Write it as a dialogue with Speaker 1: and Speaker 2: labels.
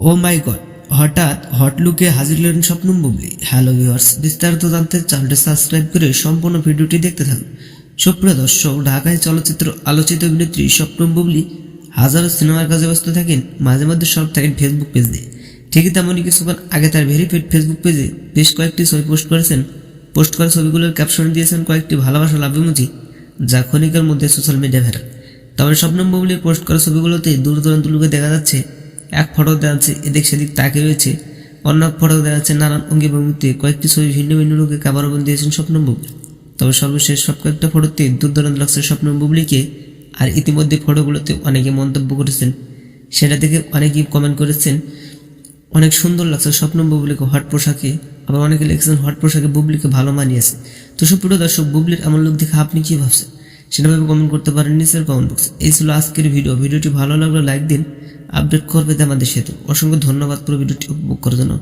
Speaker 1: ও মাই god, হঠাৎ hot লুকে হাজির হলেন স্বপ্নম বুবলি। হ্যালো ভিউয়ার্স, বিস্তারিত জানতে চ্যানেলটি সাবস্ক্রাইব করে সম্পূর্ণ ভিডিওটি দেখতে থাকুন। সুপ্রিয় দর্শক, ঢাকায় চলচ্চিত্র আলোচিত অভিনেত্রী স্বপ্নম বুবলি হাজারো সিনেমার কাজে ব্যস্ত থাকেন মাঝে মধ্যে সব থাকেন ফেসবুক পেজ দিয়ে ঠিকই তেমনই কিছুক্ষণ আগে তার ভেরিফাইড ফেসবুক পেজে বেশ কয়েকটি ছবি পোস্ট করেছেন। পোস্ট করা ছবিগুলোর ক্যাপশন দিয়েছেন কয়েকটি ভালোবাসা লাভ ইমোজি যা ক্ষণিকের মধ্যে সোশ্যাল মিডিয়া ভেরা তবে স্বপ্নম বুবলির পোস্ট করা ছবিগুলোতে দূর দূরান্ত লোকে দেখা যাচ্ছে এক ফটো দেওয়া আছে এদিক সেদিক তাকে রয়েছে। অন্য এক ফটো দেওয়া আছে নানান অঙ্গি ভঙ্গিতে কয়েকটি ছবি ভিন্ন ভিন্ন লোকে কাবারবন দিয়েছেন স্বপ্নম বুবলি তবে সর্বশেষ সব কয়েকটা ফটোতে দূর দূরান্ত লাগছে স্বপ্নম বুবলিকে আর ইতিমধ্যে ফটোগুলোতে অনেকে মন্তব্য করেছেন। সেটা দেখে অনেকেই কমেন্ট করেছেন, অনেক সুন্দর লাগছে স্বপ্নম বুবলিকে, হট পোশাকে। আবার অনেকে লিখেছেন, হট পোশাকে বুবলিকে ভালো মানিয়েছে। তো সুপ্রিয় দর্শক, বুবলির এমন লোক দেখে আপনি কি ভাবছেন? সেটা ভাবে কমেন্ট করতে পারেন নিচের কমেন্ট বক্সে এই ছিল আজকের ভিডিও ভিডিওটি ভালো লাগলে লাইক দিন আপডেট করবে আমাদের সাথে। অসংখ্য ধন্যবাদ পুরো ভিডিওটি উপভোগ করার জন্য।